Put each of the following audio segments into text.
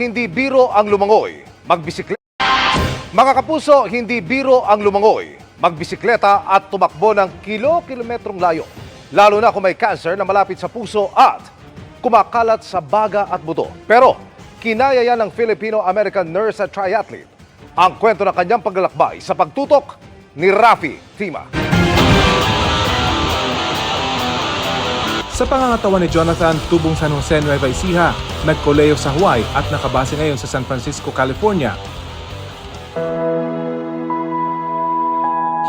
Hindi biro ang lumangoy, magbisikleta. Mga kapuso, hindi biro ang lumangoy, magbisikleta at tumakbo ng kilo-kilometrong layo. Lalo na kung may cancer na malapit sa puso at kumakalat sa baga at buto. Pero kinaya yan ng Filipino-American nurse at triathlete. Ang kwento ng kanyang paglalakbay sa pagtutok ni Rafi Tima. Sa pangangatawan ni Jonathan, tubong San Jose Nueva Ecija, nagkoleyo sa Hawaii at nakabase ngayon sa San Francisco, California.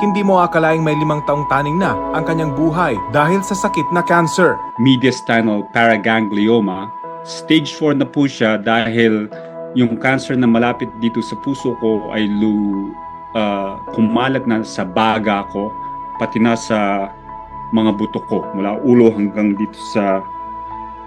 Hindi mo akalaing may limang taong taning na ang kanyang buhay dahil sa sakit na cancer. mediastinal paraganglioma. Stage 4 na po siya dahil yung cancer na malapit dito sa puso ko ay lu, ah, kumalat na sa baga ko, pati na sa mga buto ko, mula ulo hanggang dito sa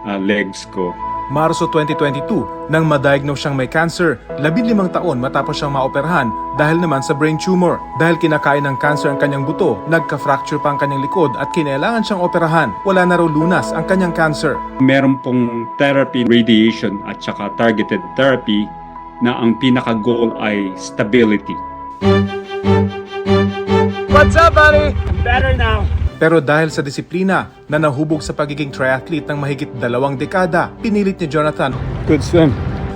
ah, legs ko. Marso 2022, nang ma-diagnose siyang may cancer, 15 taon matapos siyang maoperahan dahil naman sa brain tumor. Dahil kinakain ng cancer ang kanyang buto, nagka-fracture pa ang kanyang likod at kinailangan siyang operahan. Wala na raw lunas ang kanyang cancer. Meron pong therapy, radiation at saka targeted therapy na ang pinaka-goal ay stability. Pero dahil sa disiplina na nahubog sa pagiging triathlete ng mahigit dalawang dekada, pinilit ni Jonathan Good swim.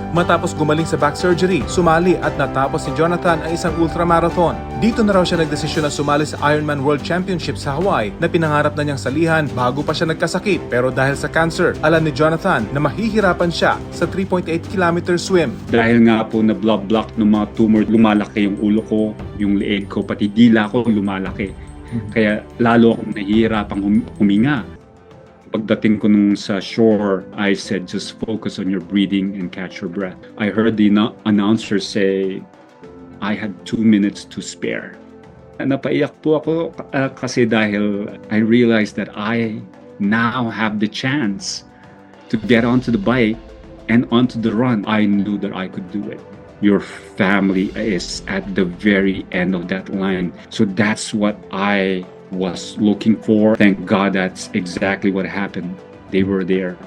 Matapos gumaling sa back surgery, sumali at natapos ni Jonathan ang isang ultramarathon. Dito na raw siya nagdesisyon na sumali sa Ironman World Championship sa Hawaii na pinangarap na niyang salihan bago pa siya nagkasakit. Pero dahil sa cancer, alam ni Jonathan na mahihirapan siya sa 3.8 km swim. Dahil nga po na blood block ng mga tumor, lumalaki yung ulo ko, yung leeg ko, pati dila ko lumalaki. Kaya lalo akong nahihirapang hum- huminga. Pagdating ko nung sa shore, I said, just focus on your breathing and catch your breath. I heard the announcer say, I had two minutes to spare. Napaiyak po ako uh, kasi dahil I realized that I now have the chance to get onto the bike and onto the run. I knew that I could do it. Your family is at the very end of that line. So that's what I was looking for. Thank God that's exactly what happened. They were there.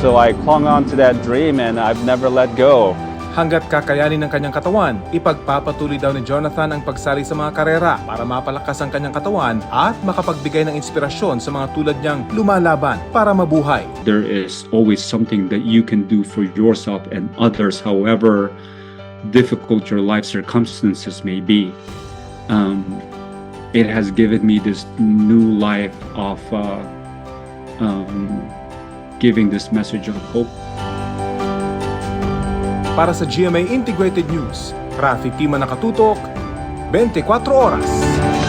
So I clung on to that dream and I've never let go. Hanggat kakayanin ng kanyang katawan, ipagpapatuloy daw ni Jonathan ang pagsali sa mga karera para mapalakas ang kanyang katawan at makapagbigay ng inspirasyon sa mga tulad niyang lumalaban para mabuhay. There is always something that you can do for yourself and others, however difficult your life circumstances may be. Um, it has given me this new life of uh, um, giving this message of hope. Para sa GMA Integrated News, Rafi Tima Nakatutok, 24 Oras.